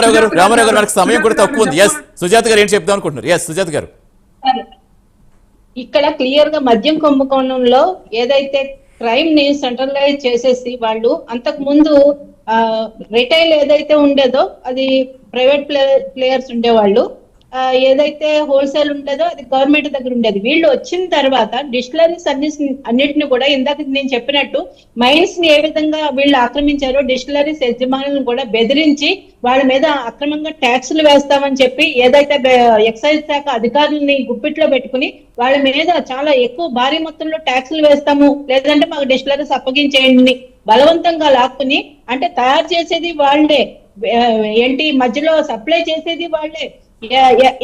రామారావు గారు రామారావు గారు మనకు సమయం కూడా తక్కువ ఉంది. ఎస్ సుజాత గారు ఏం చెప్దాం అనుకుంటున్నారు? ఎస్ సుజాత గారు. ఇక్కడ క్లియర్గా మద్యం కుంభకోణంలో ఏదైతే క్రైమ్ని సెంట్రలైజ్ చేసేసి వాళ్ళు అంతకు ముందు రిటైల్ ఏదైతే ఉండేదో అది ప్రైవేట్ ప్లేయర్స్ ఉండేవాళ్ళు. ఏదైతే హోల్సేల్ ఉండేదో అది గవర్నమెంట్ దగ్గర ఉండేది. వీళ్ళు వచ్చిన తర్వాత డిస్టిలరీస్ అన్ని అన్నిటిని కూడా ఇందాక నేను చెప్పినట్టు మైన్స్ని ఏ విధంగా వీళ్ళు ఆక్రమించారో డిస్టిలరీస్ యజమానులను కూడా బెదిరించి వాళ్ళ మీద అక్రమంగా ట్యాక్సులు వేస్తామని చెప్పి ఏదైతే ఎక్సైజ్ శాఖ అధికారులని గుప్పిట్లో పెట్టుకుని వాళ్ళ మీద చాలా ఎక్కువ భారీ మొత్తంలో ట్యాక్సులు వేస్తాము. లేదంటే మాకు డిస్టిలరీస్ అప్పగించేయండి. బలవంతంగా లాక్కుని అంటే తయారు చేసేది వాళ్ళే. ఏంటి? మధ్యలో సప్లై చేసేది వాళ్ళే.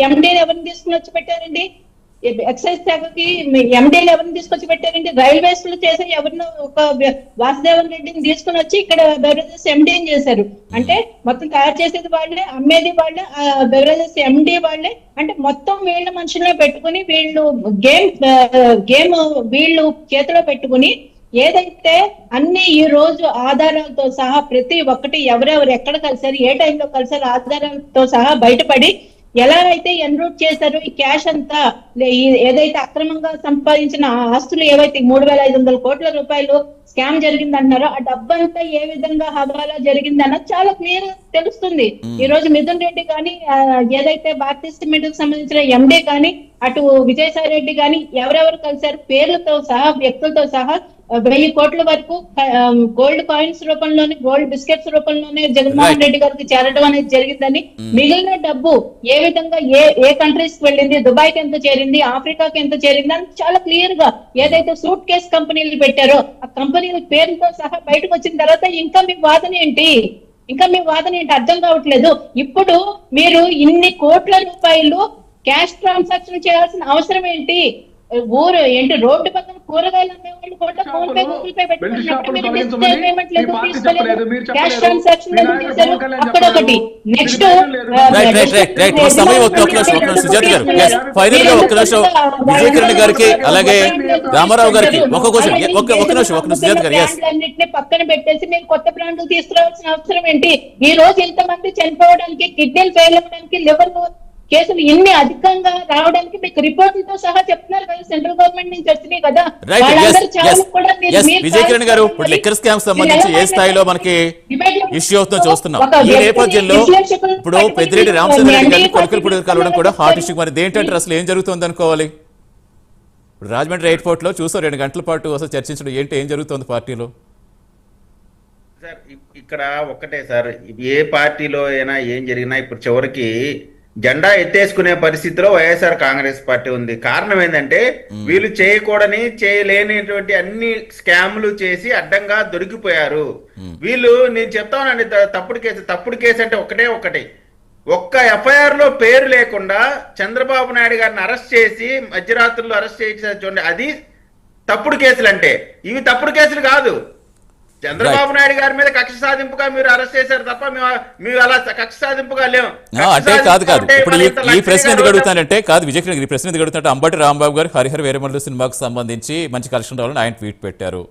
ఎండీలు ఎవరిని తీసుకుని వచ్చి పెట్టారండి? ఎక్సైజ్ శాఖకి ఎండీలు ఎవరిని తీసుకొచ్చి పెట్టారండి? రైల్వేస్లో చేసే ఎవరినో ఒక వాసుదేవన్ రెడ్డిని తీసుకుని వచ్చి ఇక్కడ బెవరేజెస్ ఎండీ చేశారు. అంటే మొత్తం తయారు చేసేది వాళ్ళే అమ్మేది వాళ్ళే బెవరేజెస్ ఎండీ వాళ్ళే. అంటే మొత్తం వీళ్ళ మనుషులే పెట్టుకుని వీళ్ళు గేమ్ గేమ్ వీళ్ళు చేతిలో పెట్టుకుని ఏదైతే అన్ని ఈ రోజు ఆధారాలతో సహా ప్రతి ఒక్కటి ఎవరెవరు ఎక్కడ కలిసారు ఏ టైంలో కలిసారు ఆధారాలతో సహా బయటపడి ఎలా అయితే ఎన్రూట్ చేశారో ఈ క్యాష్ అంతా ఏదైతే అక్రమంగా సంపాదించిన ఆస్తులు ఏవైతే మూడు వేల ఐదు వందల కోట్ల రూపాయలు స్కామ్ జరిగింది అంటున్నారో ఆ డబ్బంతా ఏ విధంగా హవాలా జరిగింది అన్నది చాలా క్లియర్ తెలుస్తుంది. ఈ రోజు మిథున్ రెడ్డి కానీ ఏదైతే భారతీయ సిమెంట్కు సంబంధించిన ఎండే కానీ అటు విజయసాయి రెడ్డి కానీ ఎవరెవరు కలిశారు పేర్లతో సహా వ్యక్తులతో సహా వెయ్యి కోట్ల వరకు గోల్డ్ కాయిన్స్ రూపంలోనే గోల్డ్ బిస్కెట్స్ రూపంలోనే జగన్మోహన్. రెడ్డి గారికి చేరడం అనేది జరిగిందని. మిగిలిన డబ్బు ఏ విధంగా ఏ ఏ కంట్రీస్కి వెళ్ళింది దుబాయ్కి ఎంత చేరింది ఆఫ్రికాకి ఎంత చేరింది అని చాలా క్లియర్గా ఏదైతే సూట్ కేస్ కంపెనీలు పెట్టారో ఆ కంపెనీల పేరుతో సహా బయటకు వచ్చిన తర్వాత ఇంకా మీ వాదన ఏంటి? ఇంకా మీ వాదన ఏంటి? అర్థం కావట్లేదు. ఇప్పుడు మీరు ఇన్ని కోట్ల రూపాయలు క్యాష్ ట్రాన్సాక్షన్ చేయాల్సిన అవసరం ఏంటి? ఊరు ఏంటి? రోడ్డు పక్కన కూరగాయలు అమ్మేవాళ్ళు కూడా PhonePe Google Pay cash. Transaction Pawan Kalyan అక్కడొకటి. చెప్పలేదు. నెక్స్ట్ సమయం ఒక్క నిమిషం ఒక్క నిమిషం గారు ఫైనల్గా ఒక్క నిమిషం. గారికి అలాగే రామారావు గారికి ఒక క్వశ్చన్ ఒక్క ఒక్క నిమిషం ఒక్క నిమిషం. సుజాత గారు ఎస్ అన్నింటినీ పక్కన పెట్టేసి మీరు కొత్త బ్రాండ్లు తీసుకురావాల్సిన అవసరం ఏంటి? ఈ రోజు ఇంతమంది చనిపోవడానికి కిడ్నీలు ఫెయిల్ అవ్వడానికి లివర్ కేసులు ఇన్ని అధికంగా రావడానికి మీకు రిపోర్టులతో సహా చెప్తున్నారు కదా సెంట్రల్ గవర్నమెంట్ నుంచి వచ్చినాయి కదా. విజయ్ కిరణ్ గారు ఇప్పుడు లిక్కర్ స్కామ్ సంబంధించి ఏ స్థాయిలో మనకి ఇష్యూ అవుతుందో చూస్తున్నాం. ఈ నేపథ్యంలో ఇప్పుడు పెద్దిరెడ్డి రామచంద్ర రెడ్డి గారిని కొలకలపూడి కలవడం కూడా హాట్ ఇష్యూ మరి దేంటంటే అసలు ఏం జరుగుతుంది అనుకోవాలి ఇప్పుడు రాజమండ్రి ఎయిర్పోర్ట్లో చూసాం రెండు గంటల పాటు అసలు చర్చించడం ఏంటి? ఏం జరుగుతుంది పార్టీలో? సార్ ఇక్కడ ఒక్కటే సార్ ఏ పార్టీలో అయినా ఏం జరిగినా ఇప్పుడు చివరికి జెండా ఎత్తేసుకునే పరిస్థితిలో వైఎస్ఆర్ కాంగ్రెస్ పార్టీ ఉంది. కారణం ఏంటంటే వీళ్ళు చేయకూడని చేయలేనిటువంటి అన్ని స్కామ్లు చేసి అడ్డంగా దొరికిపోయారు. వీళ్ళు నేను చెప్తానండి తప్పుడు కేసు తప్పుడు కేసు అంటే ఒకటే ఒకటి. ఒక్క ఎఫ్ఐఆర్లో పేరు లేకుండా చంద్రబాబు నాయుడు గారిని అరెస్ట్ చేసి మధ్యరాత్రుల్లో అరెస్ట్ చేసి చూడండి అది తప్పుడు కేసులు అంటే ఇవి తప్పుడు కేసులు కాదు. చంద్రబాబు నాయుడు గారి మీద కక్ష సాధింపుగా మీరు అరెస్ట్ చేశారు తప్ప మేము అలా కక్ష సాధింపుగా లేం ఆ, అంటే కాదు కాదు. ఇప్పుడు ఈ- ప్రశ్న ఎందుకు అడుగుతానంటే కాదు విజయ్ ఈ ప్రశ్న ఎందుకు అడుగుతానంటే అంబటి రాంబాబు గారు హరిహర వీరమల్లు సినిమాకు సంబంధించి మంచి కలెక్షన్ రావాలని ఆయన ట్వీట్ పెట్టారు.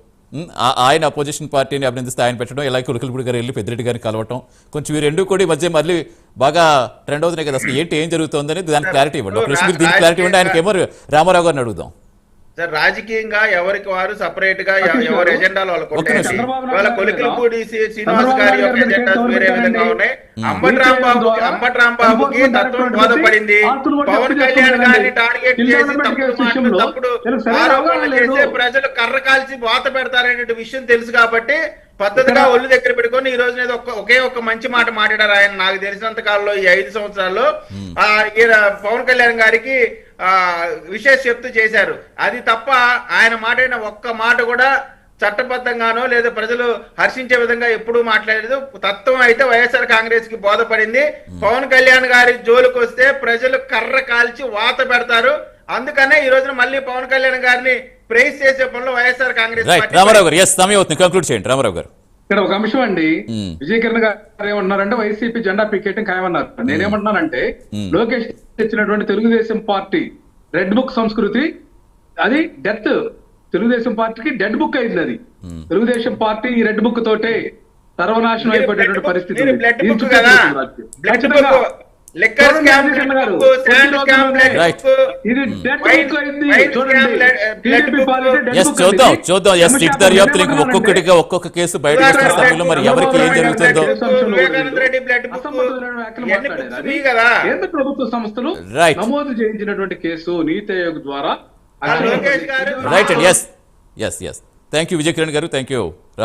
ఆయన అపోజిషన్ పార్టీని అభినందిస్తే ఆయన పెట్టడం ఇలా కులకలపూడి గారు వెళ్ళి పెద్దిరెడ్డి గారిని కలవటం కొంచెం ఈ రెండు కూడా మధ్య మళ్ళీ బాగా ట్రెండ్ అవుతున్నాయి కదా అసలు. ఏంటి ఏం జరుగుతుందని దానికి క్లారిటీ ఇవ్వండి. మీరు దీనికి క్లారిటీ ఇవ్వండి. ఆయనకి ఏమో రామారావు గారిని అడుగుదాం. రాజకీయంగా ఎవరికి వారు సపరేట్గా ఎవరి ఎజెండాలు నాయుడు వాళ్ళ గారు కొలికలపూడి శ్రీ- శ్రీనివాస్ గారి యొక్క ఎజెండాస్ మీద వేరే విధంగా. ఉన్నాయి. అంబటి రాంబాబు అంబటి రాంబాబుకి తత్వం బోధపడింది పవన్ కళ్యాణ్. గారిని టార్గెట్ చేసి తప్పుడు మాటలు తప్పుడు ఆరోపణలు లేదు. ప్రజలు కర్ర కాల్చి వాత పెడతారనే విషయం తెలుసు కాబట్టి పద్ధతిగా ఒళ్ళు దగ్గర పెట్టుకొని ఈ రోజు ఒకే ఒక్క మంచి మాట మాట్లాడారు ఆయన. నాకు తెలిసినంత కాలంలో ఈ ఐదు సంవత్సరాల్లో ఆ, పవన్ కళ్యాణ్ గారికి ఆ విశేష చెప్తూ చేశారు. అది తప్ప ఆయన మాట్లాడిన ఒక్క మాట కూడా చట్టబద్ధంగానో లేదా ప్రజలు హర్షించే విధంగా ఎప్పుడూ మాట్లాడలేదు. తత్వం అయితే వైఎస్ఆర్ కాంగ్రెస్కి బోధపడింది పవన్ కళ్యాణ్ గారి జోలికి వస్తే ప్రజలు కర్ర కాల్చి వాత పెడతారు. అందుకనే ఈ రోజున మళ్ళీ పవన్ కళ్యాణ్ గారిని ప్రైజ్ చేసే పనిలో వైఎస్ఆర్ కాంగ్రెస్ రామారావు గారు ఎస్ సమయం అవుతుంది. కంక్లూడ్ చేయండి రామారావు గారు. ఇక్కడ ఒక అంశం అండి. మ్మ్. విజయ్ కిరణ్ గారు ఏమంటున్నారంటే వైసీపీ జెండా పీకేయటం ఖాయమన్నారు. నేనేమంటున్నానంటే మ్మ్. లోకేష్ తెచ్చినటువంటి తెలుగుదేశం పార్టీ రెడ్ బుక్ సంస్కృతి అది డెత్. తెలుగుదేశం పార్టీకి డెడ్ బుక్ అయింది అది. తెలుగుదేశం పార్టీ ఈ రెడ్ బుక్ తోటే సర్వనాశనం అయిపోయేటువంటి పరిస్థితి లెక్కర్ స్కామ్ శాండ్ బుక్ చూద్దాం. చూద్దాం. ఎస్ ఎంఎస్ సిట్ దర్యాప్తులు ఇంక ఏమన్నానంటే, ఒక్కొక్కటిగా ఒక్కొక్క కేసు సమయంలో మరి ఎవరికి ఏం జరుగుతుందో? కేంద్ర ప్రభుత్వ సంస్థలు. నమోదు చేయించినటువంటి కేసు నీతి ఆయోగ్ ద్వారా right and S S S thank you Vijay Kiran garu. Thank you